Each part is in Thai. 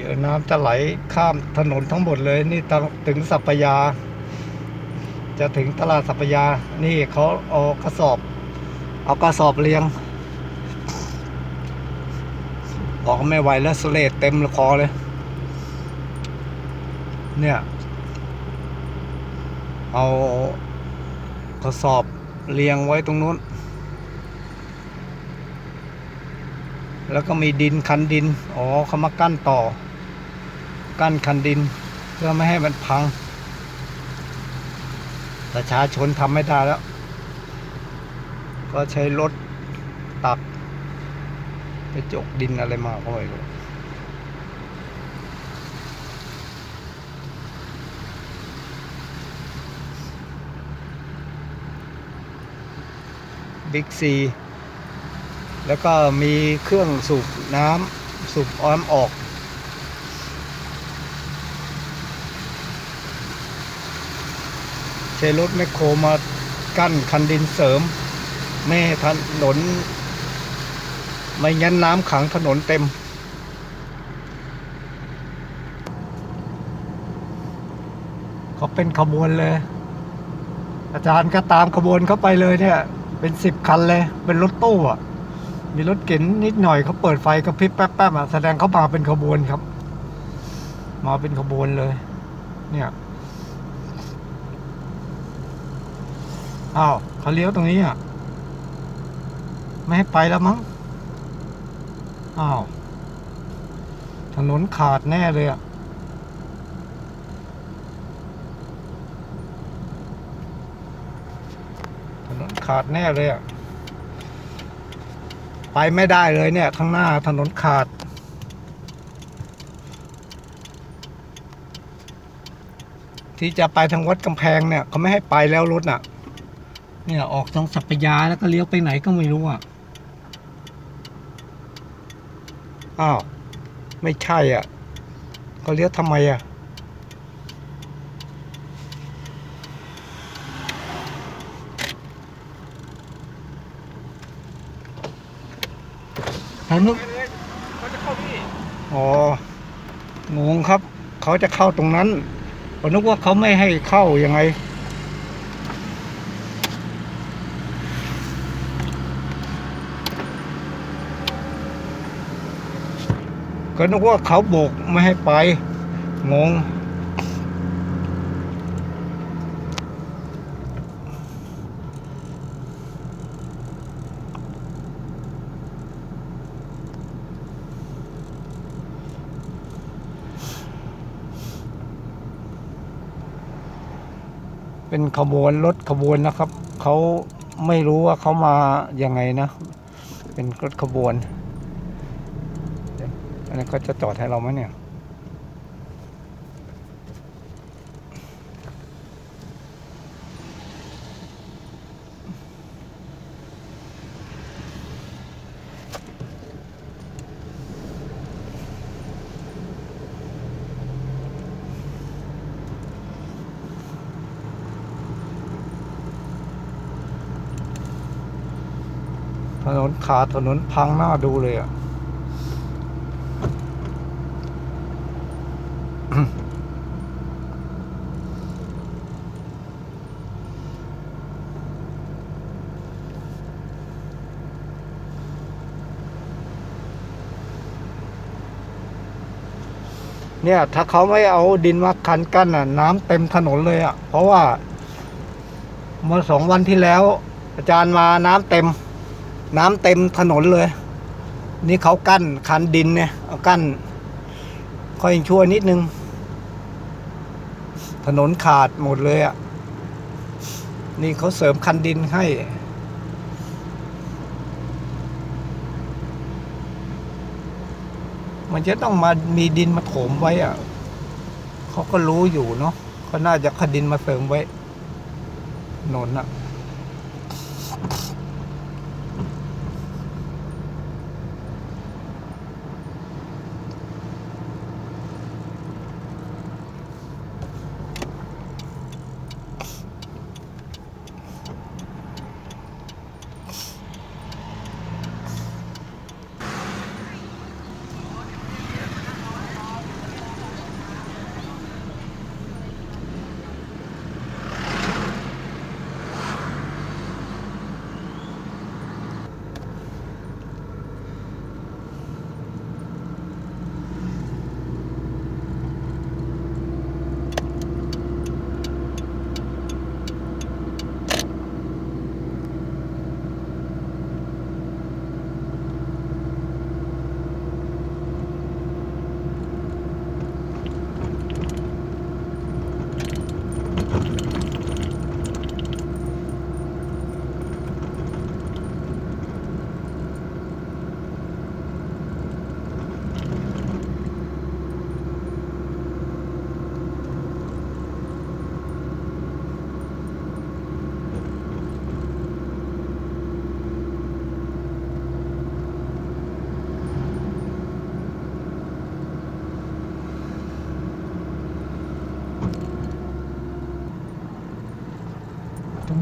เดี๋ยวน้ำจะไหลข้ามถนนทั้งหมดเลย นี่ถึงสัปปายา จะถึงตลาดสัปปายา นี่เขาเอากระสอบ เอากระสอบเรียงบอกไม่ไหวแล้วสเลดเต็มคอเลย เนี่ย เอากระสอบเรียงไว้ตรงนู้น แล้วก็มีดินคันดิน อ๋อเขามากั้นต่อ กั้นคันดิน เพื่อไม่ให้มันพัง ประชาชนทำไม่ได้แล้ว ก็ใช้รถตัก ไปจกดินอะไรมาก็ไม่รู้บิ๊กซี แล้วก็มีเครื่องสูบน้ำสูบอ้อมออก ใช้รถแมคโครมากั้นคันดินเสริมไม่ให้ถนน ไม่งั้นน้ำขังถนนเต็ม เขาเป็นขบวนเลย อาจารย์ก็ตามขบวนเขาไปเลยเนี่ย เป็นสิบคันเลย เป็นรถตู้อะ มีรถเก๋งนิดหน่อยเขาเปิดไฟกระพริบแป๊บๆอะแสดงเขามาเป็นขบวนครับ มาเป็นขบวนเลย เนี่ย อ้าวเขาเลี้ยวตรงนี้อะ ไม่ให้ไปแล้วมั้ง อ้าว ถนนขาดแน่เลยอะ ถนนขาดแน่เลยอะ ไปไม่ได้เลยเนี่ย ข้างหน้าถนนขาดที่จะไปทางวัดกำแพงเนี่ยเขาไม่ให้ไปแล้วรถน่ะ เนี่ยออกทางสัปปายาแล้วก็เลี้ยวไปไหนก็ไม่รู้อะ อ้าว ไม่ใช่อะเขาเลี้ยวทำไมอะผมนึกเขาจะเข้านี่อ๋องงครับ เขาจะเข้าตรงนั้นผมนึกว่าเขาไม่ให้เข้ายังไง ก็นึกว่าเขาโบกไม่ให้ไป งง เป็นขบวนรถขบวนนะครับ เขาไม่รู้ว่าเขามายังไงนะ เป็นรถขบวน อันนี้เขาจะจอดให้เราไหมเนี่ย ถนนขาดถนนพังหน้าดูเลยอะ เนี่ยถ้าเขาไม่เอาดินมาคันกั้นอะ น้ำเต็มถนนเลยอะ เพราะว่าเมื่อสองวันที่แล้ว อาจารย์มาน้ำเต็ม น้ำเต็มถนนเลย นี่เขากั้นคันดินเนี่ยเอากั้นค่อยชั่วนิดนึง ถนนขาดหมดเลยอะ นี่เขาเสริมคันดินให้ มันจะต้องมามีดินมาโถมไว้อะเขาก็รู้อยู่เนาะเขาน่าจะคันดินมาเสริมไว้นนอะ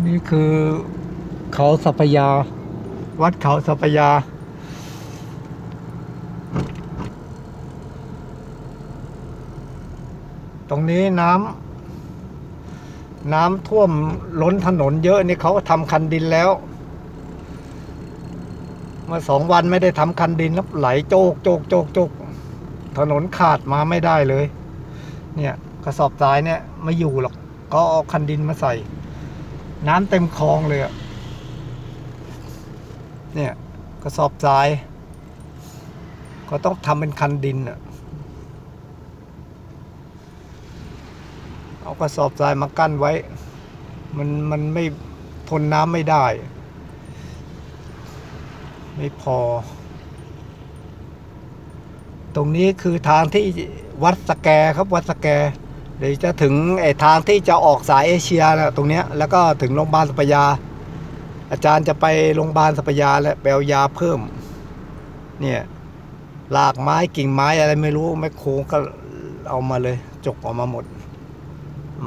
นี่คือเขาสัพยา วัดเขาสัพยา ตรงนี้น้ำน้ำท่วมล้นถนนเยอะนี่เขาทำคันดินแล้วมื่อสองวันไม่ได้ทำคันดินแล้วไหลโจกโจกโจกโจกถนนขาดมาไม่ได้เลย เนี่ยกระสอบทรายเนี่ยไม่อยู่หรอก ก็เอาคันดินมาใส่ น้ำเต็มคลองเลยอะเนี่ยกระสอบทราย ก็ต้องทำเป็นคันดินอะเอากระสอบทรายมากั้นไว้ มันมันไม่ทนน้ำไม่ได้ ไม่พอ ตรงนี้คือทางที่วัดสแกครับวัดสแก เดี๋ยวจะถึงไอ้ทางที่จะออกสายเอเชียนะตรงเนี้ยแล้วก็ถึงโรงพยาบาลสัพยา อาจารย์จะไปโรงพยาบาลสัพยาและไปเอายาเพิ่ม เนี่ยหลากไม้กิ่งไม้อะไรไม่รู้แม่โคงก็เอามาเลย จกออกมาหมด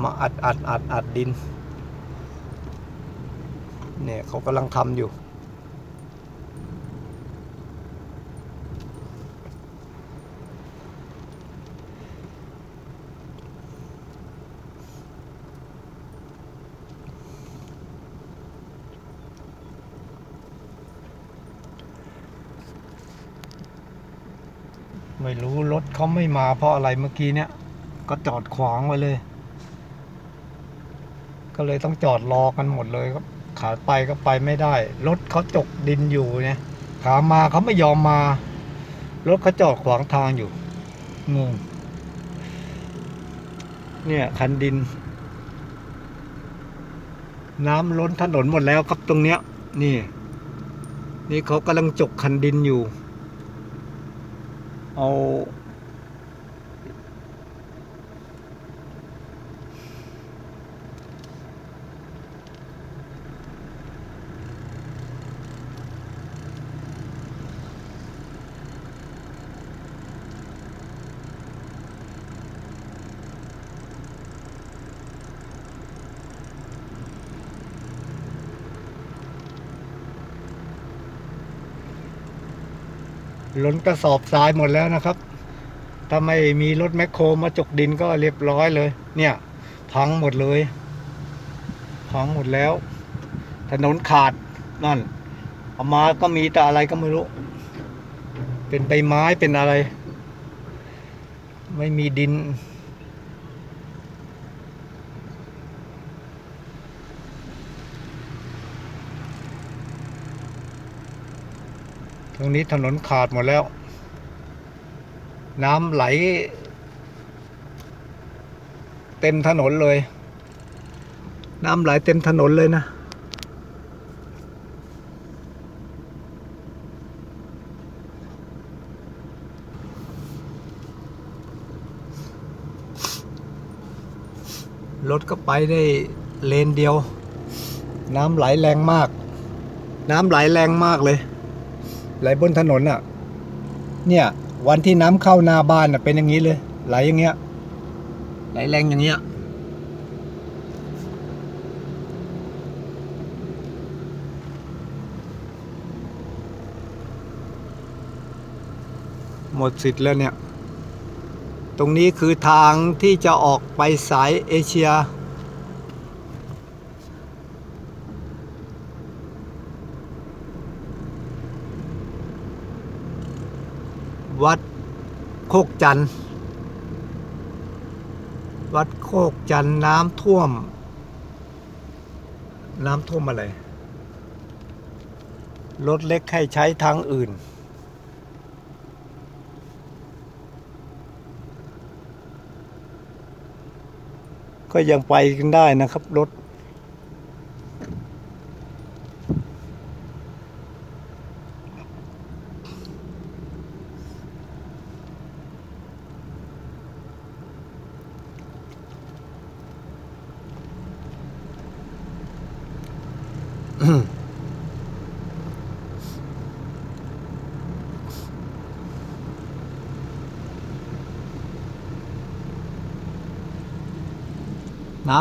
มาอัดอัดอัดอัดดิน เนี่ยเขากำลังทำอยู่ ไม่รู้รถเขาไม่มาเพราะอะไรเมื่อกี้เนี่ย ก็จอดขวางไว้เลย ก็เลยต้องจอดรอกันหมดเลยครับขาไปก็ไปไม่ได้ รถเขาจกดินอยู่เนี่ยขามาเขาไม่ยอมมา รถเขาจอดขวางทางอยู่งงเนี่ย คันดิน น้ำล้นถนนหมดแล้วครับตรงเนี้ย นี่ นี่เขากำลังจกคันดินอยู่ เอ ล้นกระสอบทรายหมดแล้วนะครับ ถ้าไม่มีรถแมคโครมาจกดินก็เรียบร้อยเลย เนี่ย พังหมดเลย พังหมดแล้ว ถนนขาดนั่นเอามาก็มีแต่อะไรก็ไม่รู้ เป็นใบไม้เป็นอะไร ไม่มีดิน ตรงนี้ถนนขาดหมดแล้ว น้ำไหล เต็มถนนเลย น้ำไหลเต็มถนนเลยนะรถก็ไปได้เลนเดียว น้ำไหลแรงมาก น้ำไหลแรงมากเลย ไหลบนถนนอะ เนี่ย วันที่น้ำเข้าหน้าบ้านอะเป็นอย่างนี้เลย ไหลอย่างเงี้ย ไหลแรงอย่างเงี้ยหมดสิทธิ์แล้วเนี่ย ตรงนี้คือทางที่จะออกไปสายเอเชีย วัดโคกจันทร์วัดโคกจันทร์น้ำท่วม น้ำท่วมอะไร รถเล็กให้ใช้ทางอื่น ก็ยังไปกันได้นะครับรถ น้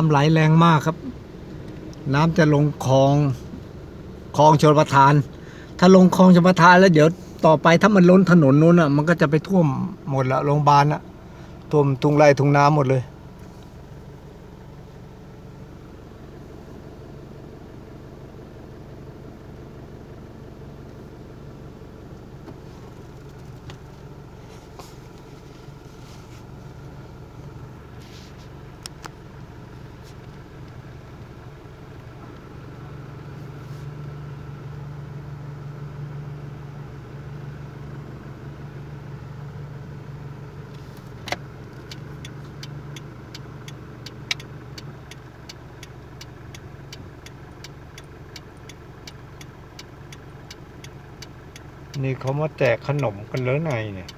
ำไหลแรงมากครับ น้ำจะลงคลองคลองชลประทาน ถ้าลงคลองชลประทานแล้วเดี๋ยวต่อไปถ้ามันล้นถนนนู้นอะ มันก็จะไปท่วมหมดละโรงพยาบาลอะท่วมทุงไรทุงน้ำหมดเลย นี่เขามาแจกขนมกันเล้วไงเนี่ย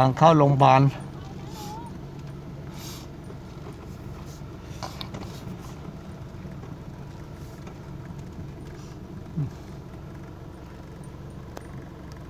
างเข้าโรงพยาบาล